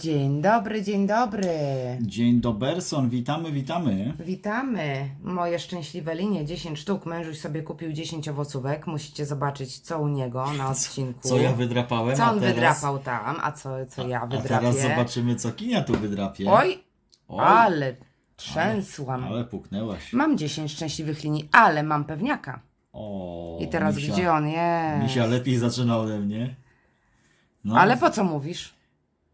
Dzień dobry, dzień dobry. Dzień doberson, witamy, witamy. Witamy. Moje szczęśliwe linie, 10 sztuk. Mężuś sobie kupił 10 owocówek. Musicie zobaczyć, co u niego na odcinku. Co ja wydrapałem, Co a on teraz... wydrapał tam, a co, co ja A wydrapię. teraz zobaczymy, co Kinia tu wydrapie. Oj, Oj, ale trzęsłam. ale puknęłaś. Mam 10 szczęśliwych linii, ale mam pewniaka. O, I teraz misia, gdzie on jest? Misia lepiej zaczyna ode mnie. No, Ale po co mówisz?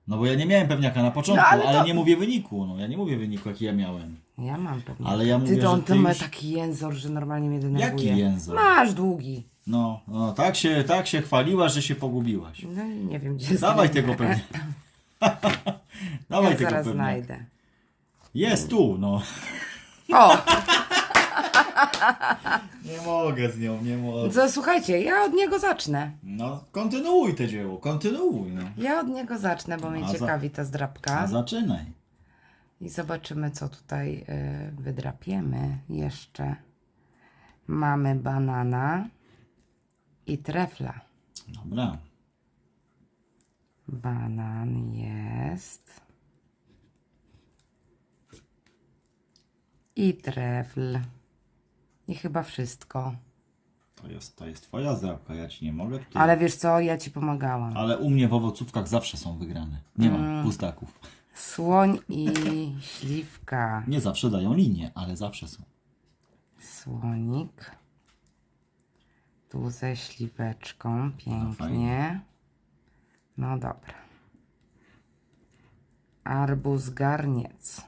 No bo ja nie miałem pewniaka na początku, No, ale ale, to- nie mówię wyniku. No ja nie mówię wyniku, jaki ja miałem. Ja mam pewniaka. Ale ja mówię, ty, to on że ty ma już- taki jęzor, że normalnie mnie denerwuje. Jaki język? Masz długi. No, no tak, się, tak się chwaliła, że się pogubiłaś. No i nie wiem, gdzie jest. Dawaj tego pewniaka. Dawaj Ja tego zaraz pewniaka. znajdę. Jest tu, no. O, Nie mogę z nią, nie mogę. to słuchajcie, ja od niego zacznę. No, kontynuuj te dzieło, kontynuuj, no. Ja od niego zacznę, bo mnie A za- ciekawi ta A zdrapka. zaczynaj. I zobaczymy, co tutaj y, wydrapiemy jeszcze. Mamy banana i trefla. Dobra. Banan jest. I trefl. I chyba wszystko. To jest, to jest twoja zdrabka, ja ci nie mogę tutaj. Ale wiesz co, ja ci pomagałam. Ale u mnie w owocówkach zawsze są wygrane. Nie mam Mm. pustaków. Słoń i śliwka. Nie zawsze dają linię, ale zawsze są. Słonik. Tu ze śliweczką. Pięknie. fajnie. No dobra. Arbuz garniec.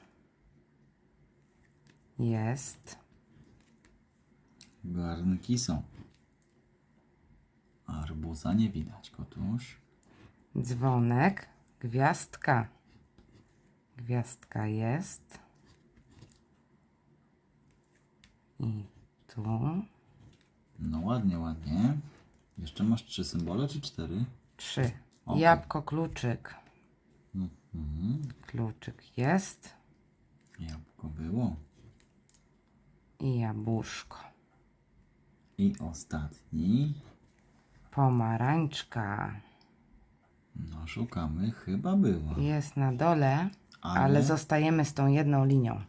Jest. Garnki są. Arbuza nie widać, kotuś. Dzwonek. Gwiazdka. Gwiazdka jest. I tu. No ładnie, ładnie. Jeszcze masz trzy symbole, czy cztery? Trzy. Okej. Jabłko, kluczyk. Mhm. Kluczyk jest. Jabłko było. I jabłuszko. I ostatni. Pomarańczka. No szukamy, chyba było. Jest na dole, ale, Ale? zostajemy z tą jedną linią.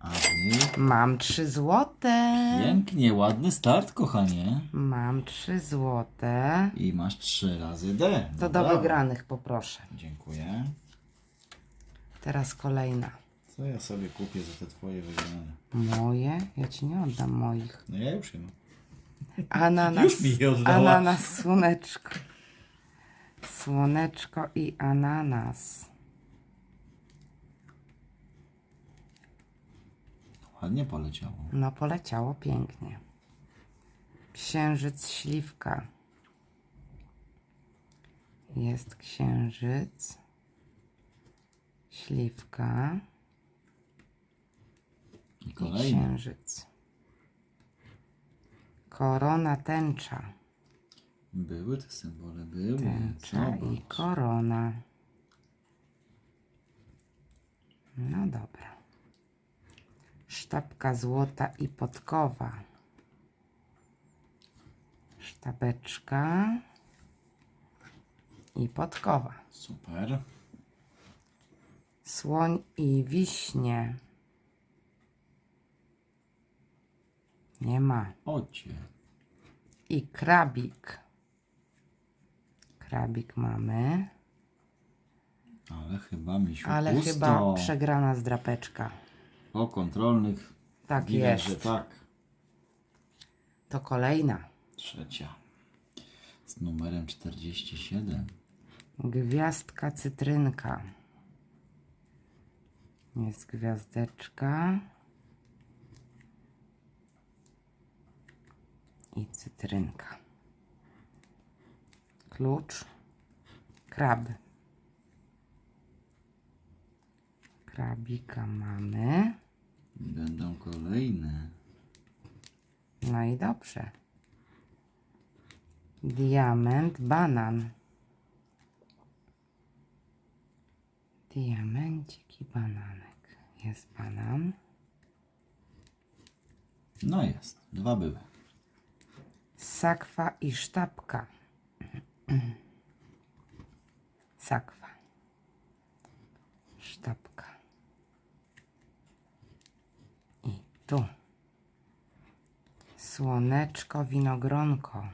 A wy? Mam trzy złote. Pięknie, ładny start, kochanie. Mam trzy złote. I masz trzy razy D. To No do brawo. wygranych poproszę. Dziękuję. Teraz kolejna. Co ja sobie kupię za te twoje wygrane? Moje? Ja ci nie oddam moich. No ja już je mam. Ananas. Już mi je oddała. Ananas, słoneczko. Słoneczko i ananas. Ładnie poleciało. No poleciało pięknie. Księżyc, śliwka. Jest księżyc. Śliwka I i kolejny. księżyc. Korona, tęcza. Były te symbole, były. Tęcza i Zobacz. korona. No dobra. Sztabka złota i podkowa. Sztabeczka i podkowa. Super. Słoń i wiśnie. Nie ma. Ocie. I krabik. Krabik mamy. Ale chyba misiu Ale pusto. chyba przegrana zdrapeczka. Po kontrolnych Tak widać, że jest. tak. To kolejna. Trzecia. Z numerem 47. Gwiazdka cytrynka. Jest gwiazdeczka. I cytrynka. Klucz. Krab. Krabika mamy. Będą kolejne. No i dobrze. Diament, banan. Diamencik i bananek. Jest banan. No jest. Dwa były. Sakwa i sztabka. Sakwa. sztabka. I tu. Słoneczko, winogronko.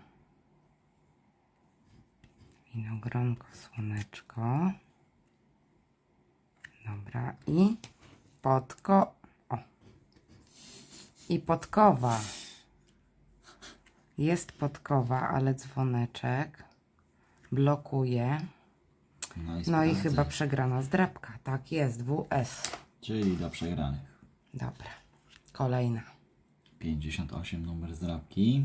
Winogronko, słoneczko. Dobra, i podko. O. I podkowa. Jest podkowa, ale dzwoneczek blokuje. No i, No i chyba przegrana zdrabka. Tak jest, WS. Czyli dla przegranych. Dobra. Kolejna. 58 numer zdrabki.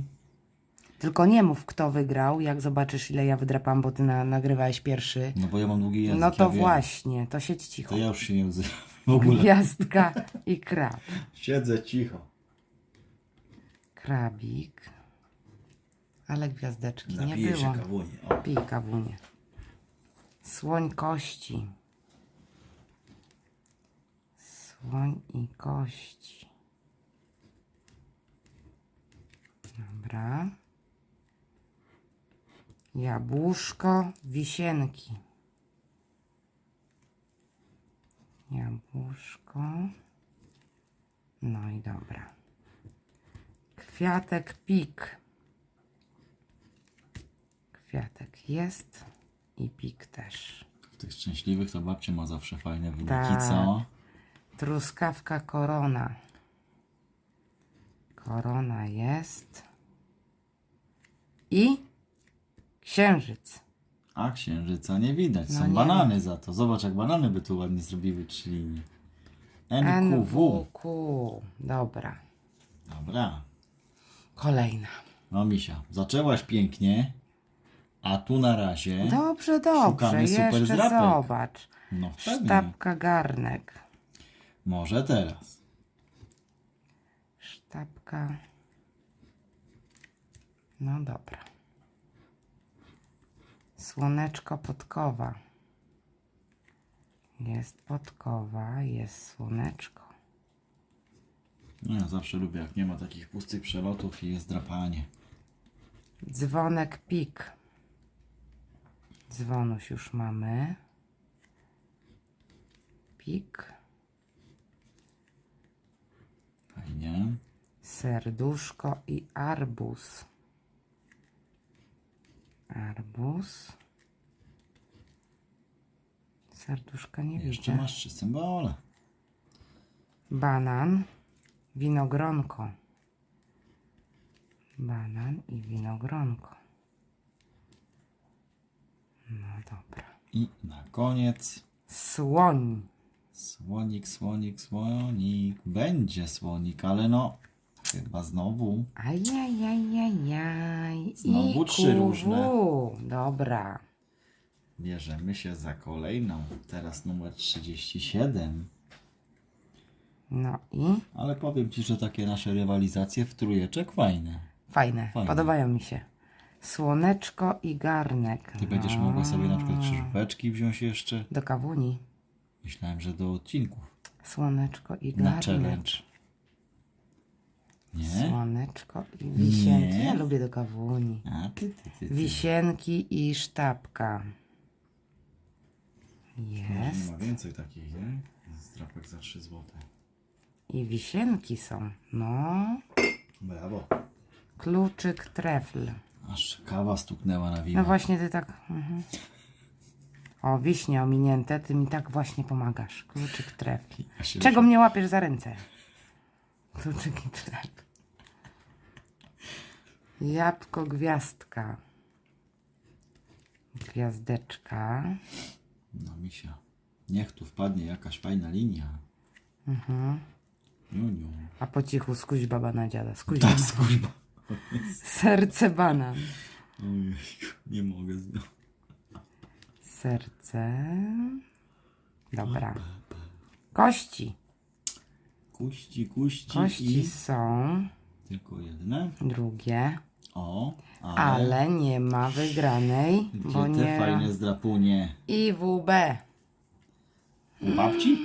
Tylko nie mów, kto wygrał, jak zobaczysz, ile ja wydrapam, bo ty na, nagrywałeś pierwszy. No bo ja mam długi język. No to ja właśnie, to siedź cicho. To ja już się nie odzywam w ogóle. Gwiazdka i krab. Siedzę cicho. Krabik. Ale gwiazdeczki nie Napiję było. się kawunie. O. Pij kawunie. Słoń kości. Słoń i kości. Dobra. Jabłuszko, wisienki. Jabłuszko. No i dobra. Kwiatek pik. Kwiatek jest i pik też. W tych szczęśliwych to babcia ma zawsze fajne wyniki, Tak. co? Truskawka korona. Korona jest. I księżyc. A księżyca nie widać. No Są nie. banany za to. Zobacz, jak banany by tu ładnie zrobiły trzy linie. NQW. NWQ. Dobra. Dobra. Kolejna. No misia, zaczęłaś pięknie, a tu na razie. Dobrze, dobrze. Szukamy super Jeszcze zdrapek. zobacz. No pewnie. Sztabka garnek. Może teraz. Sztabka. No dobra. Słoneczko podkowa. Jest podkowa, jest słoneczko. No ja zawsze lubię, jak nie ma takich pustych przelotów i jest drapanie. Dzwonek pik. Dzwonuś już mamy. Pik. Fajnie. Serduszko i arbuz. Arbuz. Serduszka nie Jeszcze widzę. masz trzy symbole. Banan, winogronko. Banan i winogronko. No dobra. I na koniec Słoń. słonik, słonik, słonik. Będzie słonik, ale no chyba znowu. Ajajajajaj. Znowu I trzy kuwu. różne. Dobra. Bierzemy się za kolejną. Teraz numer 37. No i Ale powiem Ci, że takie nasze rywalizacje w trójeczek fajne. fajne. Fajne. Podobają mi się. Słoneczko i garnek. Ty będziesz No. mogła sobie na przykład krzyżóweczki wziąć jeszcze. Do kawuni. Myślałem, że do odcinków. Słoneczko i Na garnek. challenge. Nie? Słoneczko i wisienki. Nie. Ja lubię do kawuni. A ty, ty, ty. ty. Wisienki i sztabka. Jest. Nie ma więcej takich, nie? Zdrapek za 3 złote. I wisienki są. No. Brawo. Kluczyk trefl. Aż kawa stuknęła na wino. No właśnie ty tak. Mhm. O, wiśnie ominięte. Ty mi tak właśnie pomagasz. Kluczyk. Ja się Czego mnie łapiesz za ręce? Kluczyk i trefl. Jabłko gwiazdka. Gwiazdeczka. No misia. Niech tu wpadnie jakaś fajna linia. Mhm. Niuniu. A po cichu skuś baba na dziada. Skuś Ta baba. skuźba. Serce banan. Ojejku, nie mogę z nią. Serce. Dobra. Kości. Kuści, kuści Kości i... są. Tylko jedne. Drugie. O, ale... Ale nie ma wygranej, Gdzie bo te nie. fajne zdrapunie? IWB. U babci?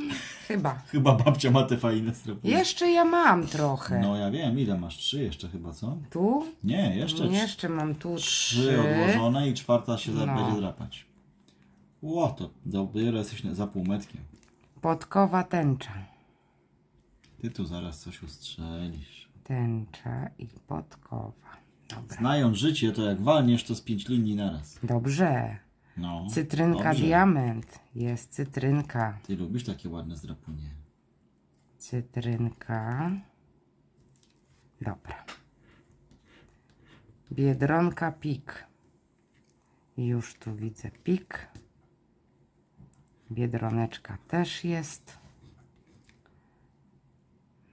Chyba. Chyba babcia ma te fajne zdrapunie. Jeszcze ja mam trochę. No ja wiem, ile masz? Trzy jeszcze chyba, co? Tu? Nie, jeszcze. Jeszcze mam tu Trzy trzy. odłożone i czwarta się No. będzie drapać. Ło, to dopiero jesteś za półmetkiem. podkowa, tęcza. Ty tu zaraz coś ustrzelisz. Tęcza i podkowa. Dobra. Znając życie, to jak walniesz, to z pięć linii naraz. Dobrze. No. Cytrynka, dobrze. diament. Jest cytrynka. Ty lubisz takie ładne zdrapunie. Cytrynka. Dobra. Biedronka, pik. Już tu widzę pik. Biedroneczka też jest.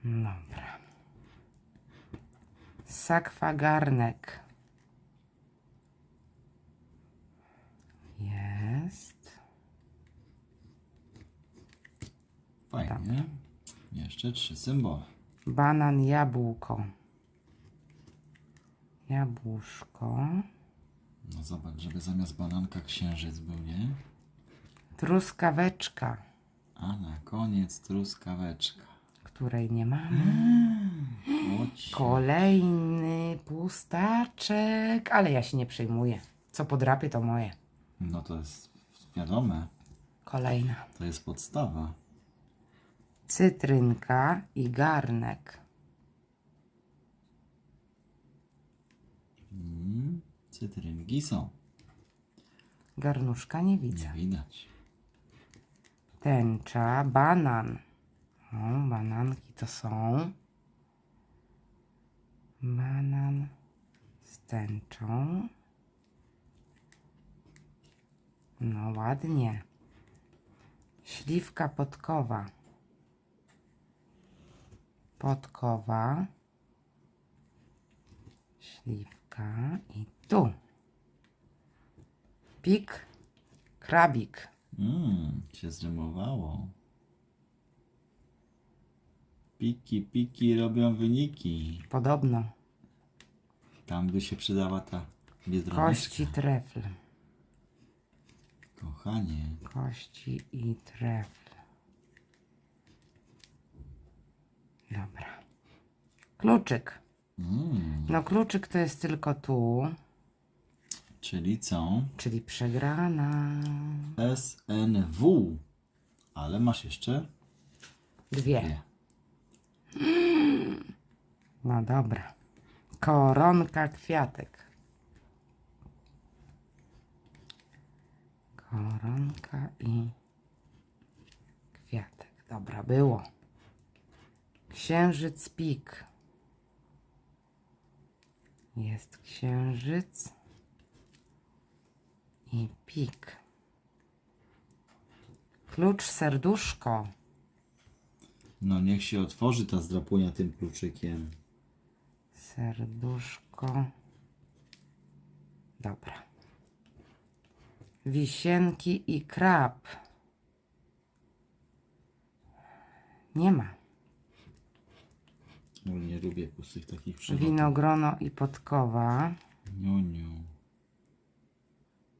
Dobra. Sakwa, garnek. Jest. Fajnie. Jeszcze trzy symbole. Banan, jabłko. Jabłuszko. No zobacz, żeby zamiast bananka księżyc był, nie? Truskaweczka, A na koniec truskaweczka. której nie mamy. Chodź. Kolejny pustaczek, ale ja się nie przejmuję. Co podrapię, to moje. No to jest wiadome. Kolejna. To jest podstawa. Cytrynka i garnek. Mm, cytrynki są. Garnuszka nie widzę. Nie widać. Tęcza, banan. O, bananki to są. Banan z tęczą. No ładnie. Śliwka podkowa. Podkowa. Śliwka i tu. Pik, krabik. Mmm, się zrymowało. Piki, piki robią wyniki. Podobno. Tam by się przydała ta biedroneczka. Kości trefl. Kochanie. Kości i trefl. Dobra. Kluczyk. Mm, No kluczyk to jest tylko tu, czyli co? czyli przegrana. SNW. Ale masz jeszcze Dwie. dwie. No dobra. Koronka kwiatek. Koronka i kwiatek. Dobra, było. Księżyc pik. Jest księżyc i pik. Klucz serduszko. No niech się otworzy ta zdrapunia tym kluczykiem. Serduszko. Dobra. Wisienki i krab. Nie ma. O, nie lubię pustych takich przewodów. Winogrono i podkowa. Niuniu.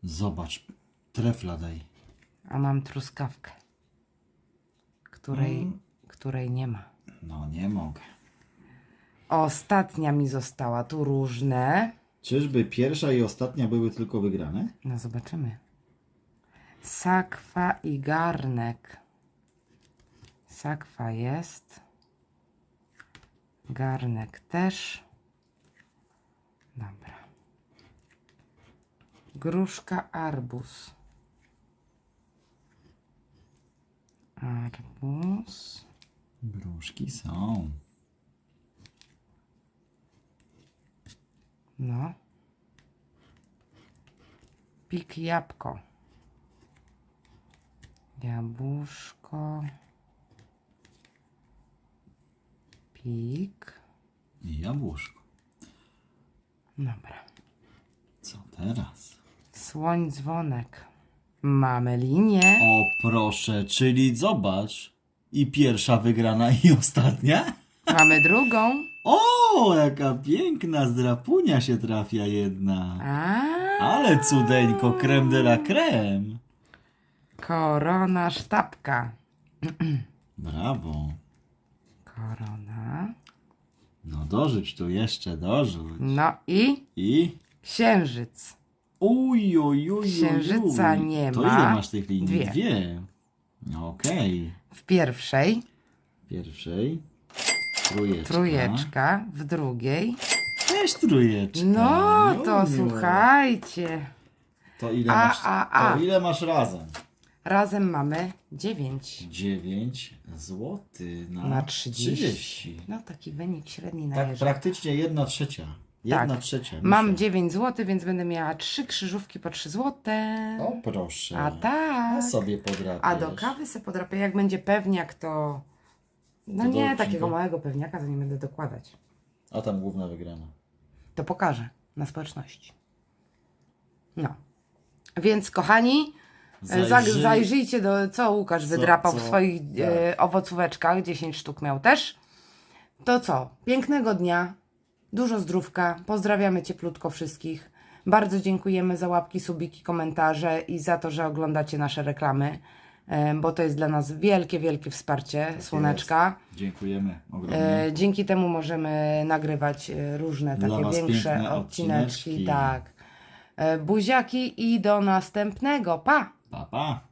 Zobacz. Trefla daj. A mam truskawkę, której, której nie ma. No nie mogę. Ostatnia mi została. Tu różne. Czyżby pierwsza i ostatnia były tylko wygrane? No zobaczymy. Sakwa i garnek. Sakwa jest. Garnek też. Dobra. Gruszka, arbuz. Arbuz. Gruszki są. No. Pik jabłko. Jabłuszko. Pik. I jabłuszko. Dobra. Co teraz? Słoń dzwonek. Mamy linię. O proszę, czyli zobacz. I pierwsza wygrana i ostatnia? Mamy drugą. O, jaka piękna zdrapunia się trafia jedna. A. Ale cudeńko, creme de la creme. Korona sztabka. Brawo. Korona. No dorzuć tu jeszcze, dorzuć. No i I... księżyc. Uj, uj, uj, uj, Księżyca uj. nie to ma. ile masz tych linii? Dwie. Okej. W pierwszej Pierwszej. Trójeczka. trójeczka, w drugiej. Też trójeczka. No to słuchajcie. To ile, A, masz, a, a. To ile masz razem? Razem mamy dziewięć. 9 złotych na, Na 30. 30. No taki wynik średni na Tak jeża. praktycznie jedna trzecia. Jedna Tak. trzecia. Mam Misia. 9 zł, więc będę miała trzy krzyżówki po 3 złote. O proszę. A tak. A sobie podrapiesz. A do kawy se podrapię. Jak będzie pewniak, to. No To do nie, odcinka. takiego małego pewniaka to nie będę dokładać. A tam główna wygrana. To pokażę na społeczności. No. Więc kochani, Zajrzyj... Zajrzyj- zajrzyjcie do co Łukasz Co- wydrapał co? w swoich Tak. e, owocóweczkach. 10 sztuk miał też. To co? Pięknego dnia. Dużo zdrówka. Pozdrawiamy cieplutko wszystkich. Bardzo dziękujemy za łapki, subiki, komentarze i za to, że oglądacie nasze reklamy, e, bo to jest dla nas wielkie, wielkie wsparcie Słoneczka. Dziękujemy ogromnie. E, dzięki temu możemy nagrywać e, różne Dla takie większe odcineczki. odcineczki. Tak. E, buziaki i do następnego. Pa! Pa, pa.